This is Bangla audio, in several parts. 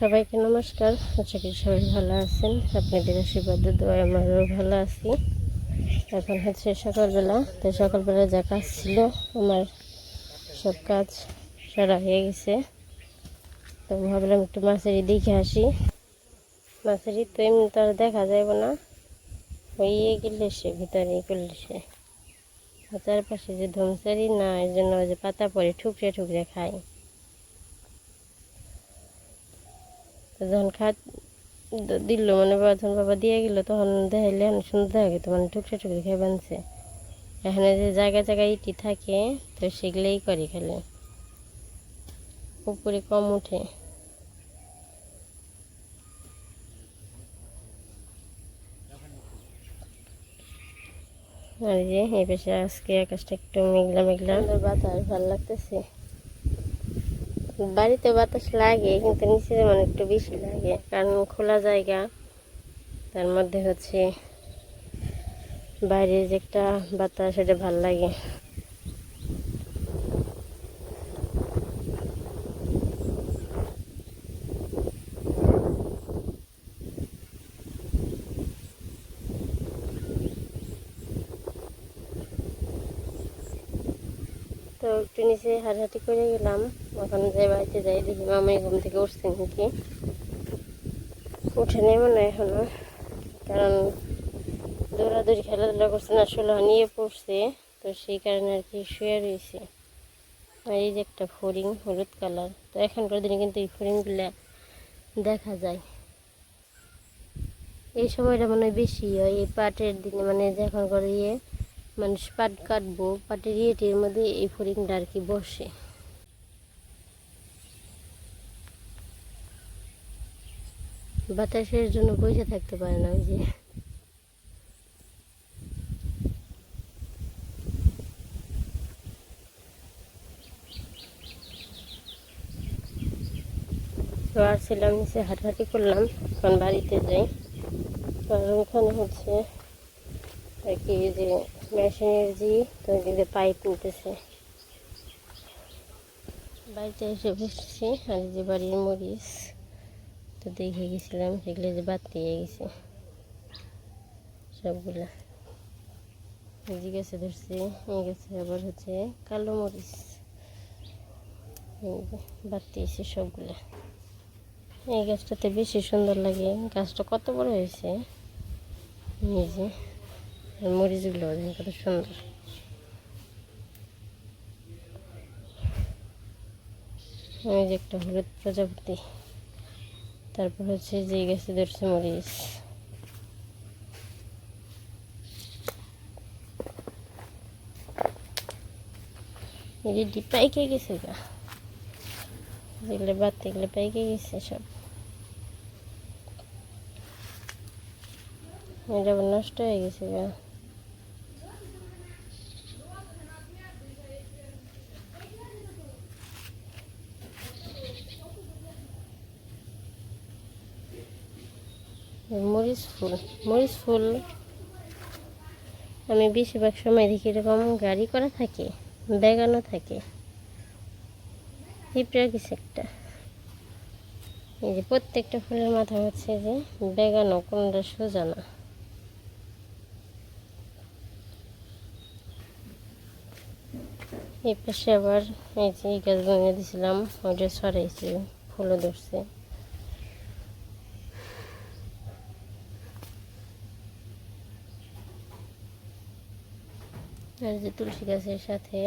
সবাইকে নমস্কার। আশা করি সবাই ভালো আছেন। আপনাদের আশীর্বাদ দোয়া আমারও ভালো আছি। এখন হচ্ছে সকালবেলা। তো সকালবেলা যা কাজ ছিল, আমার সব কাজ সারা হয়ে গেছে। তো ভাবলাম একটু মাছেরই দেখে আসি। মাছেরই তো এমনি তো আর দেখা যাবে না। হয়ে গেলে সে, ভিতরে করলে সে। চারপাশে যে ধমসারি, না এই জন্য যে পাতা পরে ঠুকরে ঠুকরে খায়। যখন খাত দিল মানে বাবা যখন বাবা দিয়ে গেল, তখন দেখাইলে অনেক সুন্দর দেখা গেত মানে টুকরে টুকরে খেয়ে বানছে। এখানে যে জায়গায় জায়গায় ইটি থাকে, তো সেগুলোই করে খেলে। উপরে কম উঠে। আর যে, এই পাশে আজকে আকাশটা একটু মেঘলা মেঘলা। বাতাস, ভালো লাগতেছে। বাড়িতে বাতাস লাগে, কিন্তু নিচে যেমন একটু বেশি লাগে, কারণ খোলা জায়গা। তার মধ্যে হচ্ছে বাইরের যে একটা বাতাস, সেটা ভালো লাগে। একটু নিচে হাঁটাহাঁটি করে গেলাম। এখন যে বাড়িতে যাই, দেখি মামাই ঘুম থেকে উঠছে নাকি। উঠে নেই মনে এখনও। কারণ দৌড়াদৌড়ি, খেলাধুলা করছে না, ষোলো নিয়ে পড়ছে। তো সেই কারণে আর কি শুয়ে রয়েছে। আর এই যে একটা ফড়িং, হলুদ কালার। তো এখনকার দিনে কিন্তু এই ফড়িংগুলো দেখা যায়। এই সময়টা মানে বেশি হয়, এই পাটের দিনে মানে যখন করে ইয়ে। মানুষ পাট কাটবো, পাটের ইয়েটির মধ্যে এই ফড়িংটা আর কি বসে। বাতাসের জন্য বসে থাকতে পারে না ওই যে। তো আর ছিলাম নিচে হাঁটাহাঁটি করলাম, এখন বাড়িতে যাই। কারণ ওখানে হচ্ছে আর কি যে মেশিনের জি, তো এদিকে পাইপ নিতেছে। বাড়িতে এসে বসছি, আর যে বাড়ির মরিচ, তো দেখে গেছিলাম সেগুলো যে বাদ দিয়ে গেছে। সবগুলা। এই গেছে ধরছি, এই গেছে আবার হচ্ছে কালো মরিচ। বাদ দিয়েছে সবগুলা। এই গাছটাতে বেশি সুন্দর লাগে, গাছটা কত বড় হয়েছে? আর মরিচগুলো কত সুন্দর। এই যে একটা হলুদ প্রজাপতি। তারপর হচ্ছে যে গাছে ধরছে মরিচ। রেডি পাইকে গেছে গা। যেগুলো বাড়তে গেলে পাইকে গেছে সব। এটা নষ্ট হয়ে গেছে গা। মরিচ ফুল মরিচ ফুল আমি বেশিরভাগ সময় দেখি এরকম গাড়ি করা থাকে, বেগানো থাকে। পিঁপড়া কিছু একটা। এই যে প্রত্যেকটা ফুলের মাথা হচ্ছে যে বেগানো, কোনটা সোজা না। এই পাশে আবার এই যে গাছ ভেঙে দিয়েছিলাম ওইটা সরাইছি ফুলও ধরছে। আর যে তুলসী গাছের সাথে,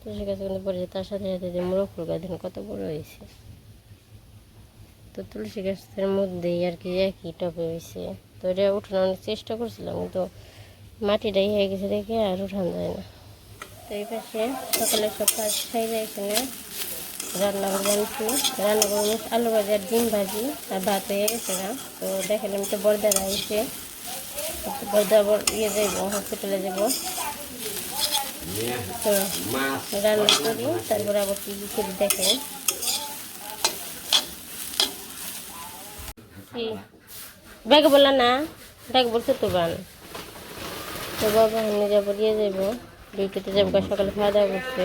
তুলসী গাছ কিন্তু পড়েছে তার সাথে সাথে যে মোরগ ফুল গাছ কত বড় হয়েছে। তো তুলসী গাছের মধ্যেই আর কি একই টপে হয়েছে। তো এটা উঠানোর অনেক চেষ্টা করছিলাম, কিন্তু মাটিটাই হয়ে গেছে দেখে আর উঠানো যায় না। তো এই পাশে সকালে সব কাজ খাইলে এখানে। রান্না করে জানছি রান্না করে আলু ভাজি আর ডিম ভাজি আর ভাত হয়ে গেছে না। তো দেখালাম তো বর্দারা এসে বর্দা ইয়ে যাইব হসপিটালে যাব তো রান্না করি তারপর আবার ব্যাগ বললা না ব্যাগ বলছে তো বান তো বাবা আমি যাব দিয়ে যাব ডিউটিতে যাব কাল সকালে খাওয়া দাওয়া করছে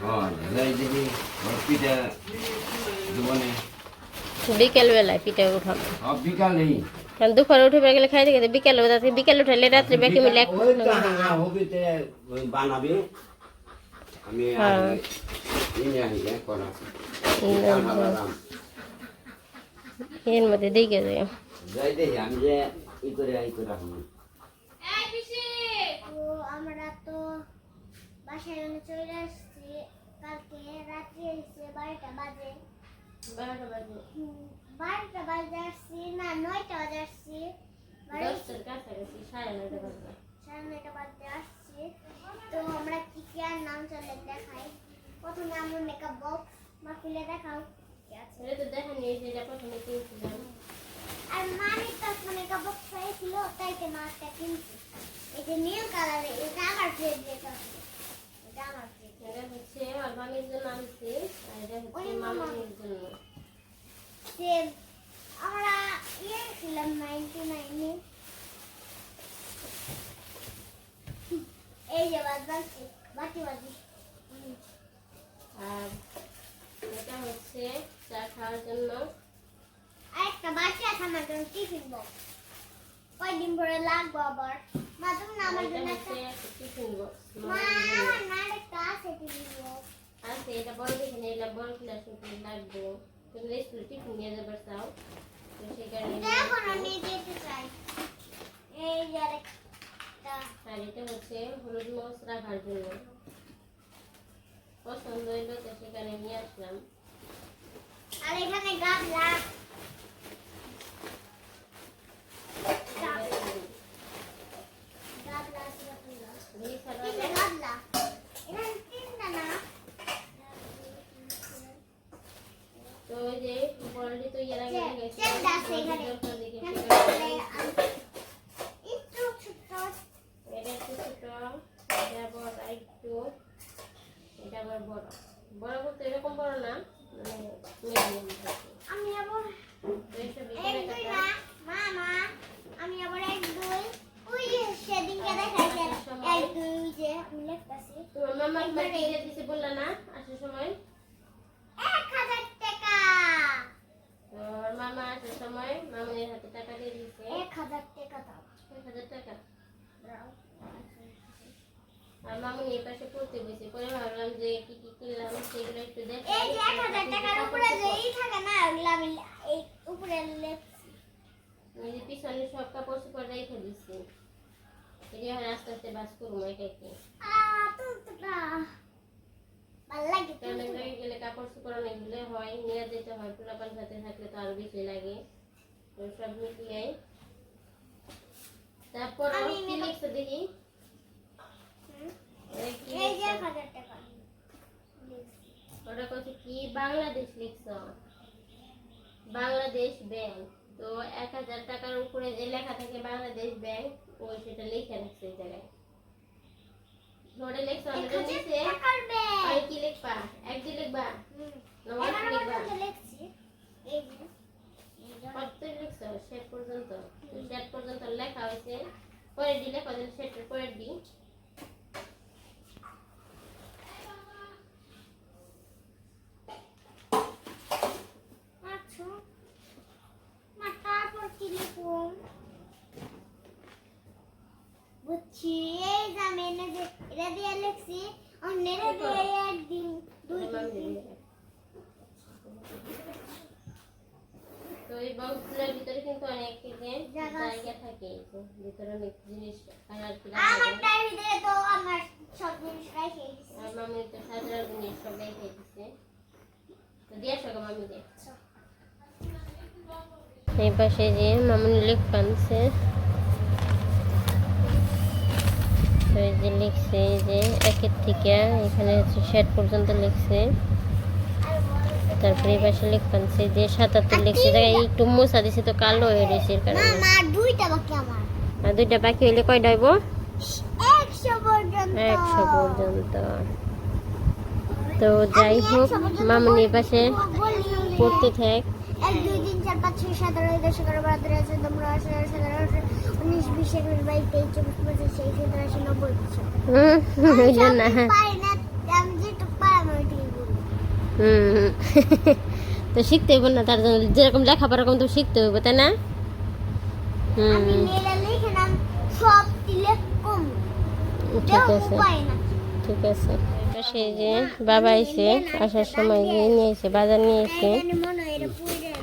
হ্যাঁ যাই দেখি বিকেল বেলায় পিঠা উঠাবো কারণ দুপুরে উঠে বের গেলে খাইতে খেতে বিকেলে তাতে বিকেলে উঠালে রাত্রে ব্যাকে মিলে এক হ্যাঁ বানাবি। আমি হ্যাঁ। করা। এর মধ্যে দিকে যায় যাই দেখি আমি যে ই করে ই করে রাখব। আমরা তো বাসায় চলে আসছি। কালকে রাত্রি এসে বারোটা বাজে। হুম, বারোটা বাজে আসছি না নয়টা বাজে আসছি বাড়ি সাড়ে নয়টা বাজে আসছি। তো আমরা কি কি আর নাম চলে দেখাই? প্রথমে আমরা মেকআপ বক্স মা খুলে দেখাও কি আছে। আর মানি তো মেকআপ বক্স হয়েছিল তাই তো মা একটা কিনছি। এই যে নীল কালারের এটা আমার ফেভারিট আছে। এটা আমার favorite। যে আমরা ইয়ে ছিলাম নাইনটি নাইনে এই যে বাকি বাকি বাকি। আর এটা হচ্ছে চা খাওয়ার জন্য। আর একটা বাকি আছে আমার জন্য টিফিন বক্স কয়দিন পরে লাগবো আবার? মা তুমি না আমার এটা জন্য একটা টিফিন বক্স মা আমার না একটা আছে টিফিন বক্স আছে এটা বড় দেখে নিলাম বড় ক্লাস লাগবে। তুমি স্কুলে টিফিন নিয়ে যাবার চাও তো সেই কারণে এটা এখন আমি যেতে চাই এই যে আরেকটা আর এটা হচ্ছে হলুদ মরিচ রাখার জন্য পছন্দ হইল তো সেখানে নিয়ে আসলাম আর এখানে গাবলা গাবলা আছে গাবলা এই ছাড়া তিনটা গাবলা এখানে তিনটা না তো ওই যে বলটি তো এর আগে চেন- গেছে চেনটা আছে এখানে। দরকার দেখে এখানে সেটা তাহলে আমি- একটু ছোট্ট এটা একটু ছোট এটা বড় আর একটু এটা আবার বড় বড় বলতে এরকম বড় না মানে মিডিয়াম আমি আবার তো এইসব এক এখানে দুই কাটা না মামা আমি আবার এক দুই ওই যে সেদিনকে দেখাইছে এক আমি লিখতেছি তোমার মামা তোমার দিয়ে দিছে বললা না আসার সময়? এক হাজার টাকা। মামা আসার সময় মামুনের হাতে টাকা দিয়ে টাকা দাও। এক হাজার টাকা? দাও। আর মামুনি এই পাশে পড়তে বসে পরে ভাবলাম যে কি কি কিনলাম সেগুলো একটু দেখ। এই যে টাকার উপরে থাকে না ওগুলো আমি এই উপরে লিখছি এই যে পিছনে সব কাপড় চোপড় রেখে দিচ্ছি এই এখন আস্তে আস্তে বাস করব একা একে আহ তুলতুটা ভালো লাগে কারণ তুলতুটা। এগুলো গেলে কাপড় চোপড় অনেকগুলো হয় নিয়ে যেতে হয় পোলাপান সাথে থাকলে তো আরও বেশি লাগে। সব মিটিয়ে তারপর কি লিখছে দেখি। ওটা কত কি? বাংলাদেশ লিখছ। বাংলাদেশ ব্যাংক। তো এক হাজার টাকার উপরে যে লেখা থাকে বাংলাদেশ ব্যাংক ওই সেটা লিখে এই জায়গায়। ধরে লিখছ। আর কি লিখবা? এক দিয়ে লিখবা? হুম। না ওয়ান লিখবা? লিখছি। কত লিখছ? শেষ পর্যন্ত। শেষ পর্যন্ত লেখা হয়েছে। পরে দিলে কদিন শেষের পরে দি আচ্ছা। মা, তারপর কি লিখুম? বুঝছি এই যে আমি এনে যে এটা দিয়ে লিখছি অন্য এটা দিয়ে একদিন দুই দিন তিন তো এই বক্সগুলোর ভিতরে কিন্তু অনেক জায়গা ভিতরে জিনিস আর মামি তো সাজার জিনিস সব রেখে দিচ্ছে তো দিয়ে আসো মামি দিয়ে। এই পাশে যে মামুনি লিখ পানছে এই যে লিখছে এই যে একের থেকে এখানে হচ্ছে ষাট পর্যন্ত লিখছে। তারপরে এই পাশে লিখ পানছে যে সাতাত্তর লিখছে একটু মোছা দিছে তো কালো হয়ে গেছে এর কারণে। দুইটা বাকি আর দুইটা বাকি হইলে কয়টা হইব? একশো পর্যন্ত। তো যাই হোক মামুনি পাশে পড়তে থাক। চার পাঁচ ছয় সাত আট দশ এগারো বারো তেরো চোদ্দ পনেরো আঠারো উনিশ সতেরো আঠারো উনিশ বিশ একুশ বাইশ তেইশ চব্বিশ পঁচিশ তেইশ সতেরো আশি নব্বই তো শিখতে হইব না তার জন্য যেরকম লেখাপড়া রকম তো শিখতে হইব তাই না লিখে ঠিক আছে ঠিক আছে এই যে বাবা এসে আসার সময় নিয়ে এসে বাজার নিয়ে এসে এখানে মনে হয় এটা পুড়ে দিয়ে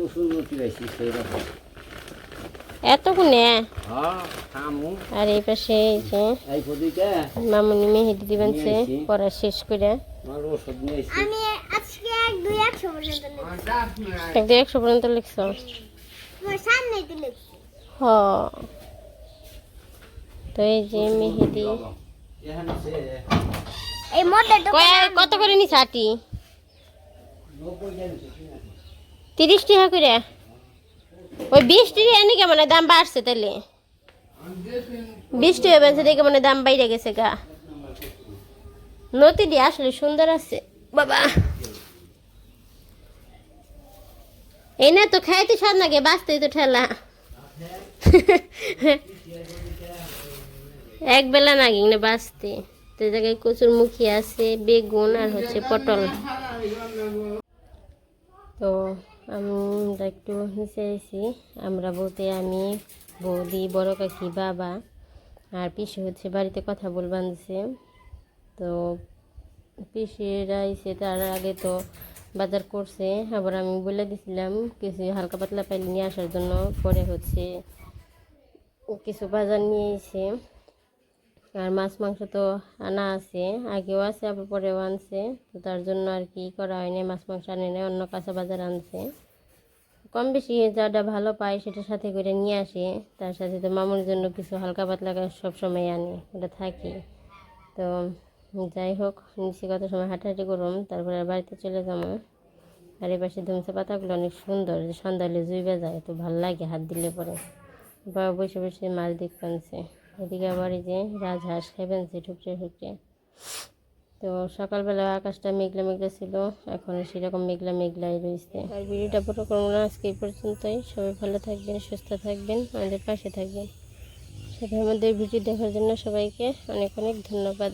প্রচুর মতি পাইছি সেই রকম এতক্ষণে? হ্যাঁ আর এই পাশে এই যে মামুনি মেহেদি দিবেন সে পড়া শেষ করে। এক দুই একশো পর্যন্ত লিখছি। হ। তো এই যে মেহেদি। এখানে সে এই মোটাটা কয়- কত করে নিস আটি? তিরিশ টাকা করে। ওই বিশ টাকা এনে কেমন দাম বাড়ছে তাহলে? বিশ টাকা বেঁচে দেখে মানে দাম বাইরে গেছে গা। নদীটি আসলে সুন্দর আছে। বাবা। এই না তো খাইতে স্বাদ লাগে বাঁচতেই তো ঠেলা। এক বেলা না গিয়ে বাঁচতে। তো জায়গায় কচুর মুখী আছে, বেগুন আর হচ্ছে পটল। তো আমরা একটু এসেছি আমরা বলতে আমি, বৌদি, বড় কাকি, বাবা আর পিসি হচ্ছে বাড়িতে কথা বলবে আনছে। তো পিসিরা এসে তার আগে তো বাজার করছে। আবার আমি বলে দিছিলাম, কিছু হালকা পাতলা পাইলে নিয়ে আসার জন্য পরে হচ্ছে কিছু বাজার নিয়ে এসে আর মাছ, মাংস তো আনা আছে। আগেও আছে, আবার পরেও আনছে। তো তার জন্য আর কি করা হয়নি মাছ, মাংস আনে না অন্য কাঁচা বাজার আনছে। কম বেশি যাটা ভালো পায় সেটা সাথে করে নিয়ে আসে। তার সাথে তো মামুর জন্য কিছু হালকা পাতলা সব সময় আনি, ওটা থাকি। তো যাই হোক, নিচে কত সময় হাঁটাহাঁটি করুম, তারপরে বাড়িতে চলে যাব। আর এই পাশে ধুমসে পাতাগুলো অনেক সুন্দর, যে সন্ধ্যালে জুইবে যায়, তো ভালো লাগে হাত দিলে পরে। বাবা বসে বসে মাছ দেখবেনছে এদিকে আবার এই যে রাজহাঁস খেবেনছে ঠুকরে ঠুকরে তো সকালবেলা আকাশটা মেঘলা মেঘলা ছিল, এখন সেরকম মেঘলা মেঘলাই রয়েছে। আর ভিডিওটা পুরো করব না, আজকে এই পর্যন্তই। সবাই ভালো থাকবেন, সুস্থ থাকবেন, আমাদের পাশে থাকবেন। সাথে আমাদের ভিডিও দেখার জন্য সবাইকে অনেক অনেক ধন্যবাদ।